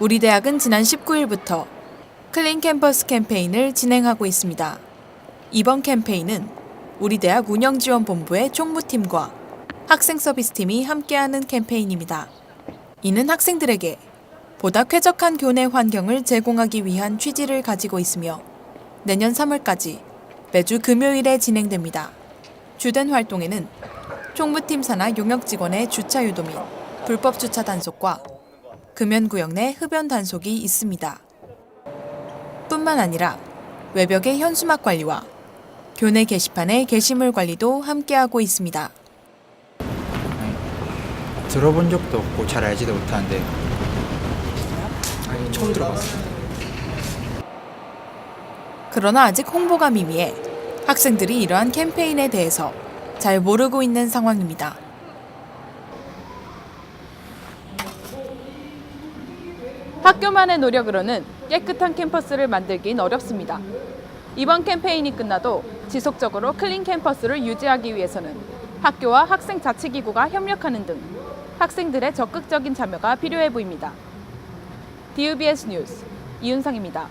우리 대학은 지난 19일부터 클린 캠퍼스 캠페인을 진행하고 있습니다. 이번 캠페인은 우리 대학 운영지원본부의 총무팀과 학생 서비스팀이 함께하는 캠페인입니다. 이는 학생들에게 보다 쾌적한 교내 환경을 제공하기 위한 취지를 가지고 있으며 내년 3월까지 매주 금요일에 진행됩니다. 주된 활동에는 총무팀 산하 용역 직원의 주차 유도 및 불법 주차 단속과 금연구역 내 흡연 단속이 있습니다. 뿐만 아니라 외벽의 현수막 관리와 교내 게시판의 게시물 관리도 함께하고 있습니다. 들어본 적도 없고 잘 알지도 못하는데 아니 처음 들어봤어요. 그러나 아직 홍보가 미미해 학생들이 이러한 캠페인에 대해서 잘 모르고 있는 상황입니다. 학교만의 노력으로는 깨끗한 캠퍼스를 만들긴 어렵습니다. 이번 캠페인이 끝나도 지속적으로 클린 캠퍼스를 유지하기 위해서는 학교와 학생 자치기구가 협력하는 등 학생들의 적극적인 참여가 필요해 보입니다. DUBS 뉴스 이윤상입니다.